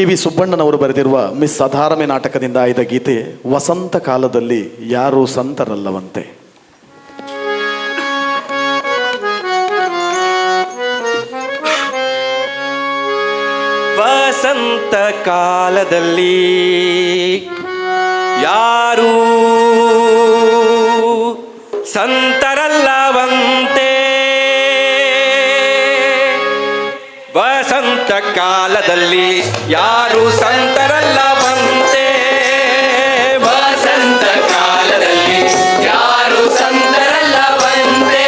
K V ಸುಬ್ಬಣ್ಣನವರು ಬರೆದಿರುವ miss ಸಾಧಾರಮೆ ನಾಟಕದಿಂದ ಆಯ್ದ ಗೀತೆ, ವಸಂತ ಕಾಲದಲ್ಲಿ ಯಾರೂ ಸಂತರಲ್ಲವಂತೆ. ವಸಂತ ಕಾಲದಲ್ಲಿ ಯಾರು ಸಂತರಲ್ಲವಂತೆ. ಕಾಲದಲ್ಲಿ ಯಾರು ಸಂತರಲ್ಲವಂತೆ? ವಸಂತ ಕಾಲದಲ್ಲಿ ಯಾರು ಸಂತರಲ್ಲವಂತೆ?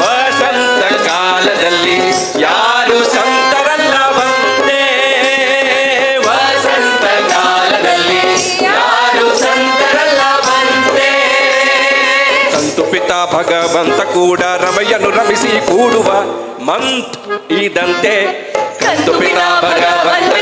ವಸಂತ ಕಾಲದಲ್ಲಿ ಯಾರು ಸಂತರಲ್ಲವಂತೆ? ವಸಂತ ಕಾಲದಲ್ಲಿ ಯಾರು ಸಂತರಲ್ಲವಂತೆ? ಸಂತು ಪಿತ ಭಗವಂತ ಕೂಡ ರಮೆಯನ್ನು ರಮಿಸಿ ಕೂಡುವ ಮಂತ್ ಇದಂತೆ ಕಂತು ಪಿತ ಭಗವಂತ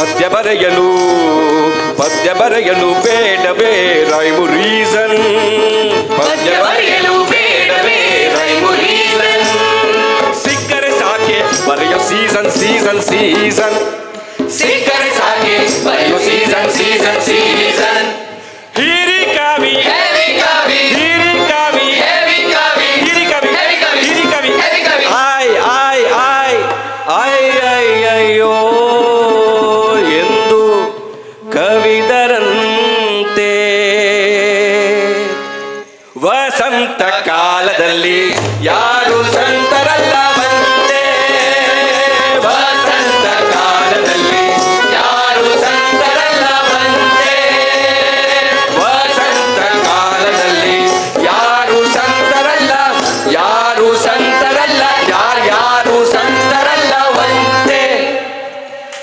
ಪದ್ಯ ಬರೆಯಲು ಪದ್ಯ ಬರೆಯಲು ಬೇಡವೇ ರೈಮು ರೀಸನ್ ಪದ್ಯ ಬರೆಯಲು ಬೇಡವೇ ರೈಮು ರೀಸನ್ ಸಿಕ್ಕರೆ ಸಾಕೆ ಬರೆಯೋ ಸೀಸನ್ ಸೀಸನ್ ಸೀಸನ್ ಸಿಕ್ಕರೆ ಸಾಕೆ ಬರೆಯೋ ಸೀಸನ್ ಸೀಸನ್ ಸೀಸನ್ ಹಿರಿ ಕವಿ Heavy ಕವಿ. ಹಿರಿ ಕವಿ Heavy ಕವಿ. ಹಿರಿ ಕವಿ Heavy ಕವಿ. ಹಿರಿ ಕವಿ Heavy ಕವಿ. ಆಯ್ ಆಯ್ ಆಯ್ ಆಯ್ ಆಯ್ ವಸಂತ ಕಾಲದಲ್ಲಿ ಯಾರು ಸಂತರಲ್ಲ?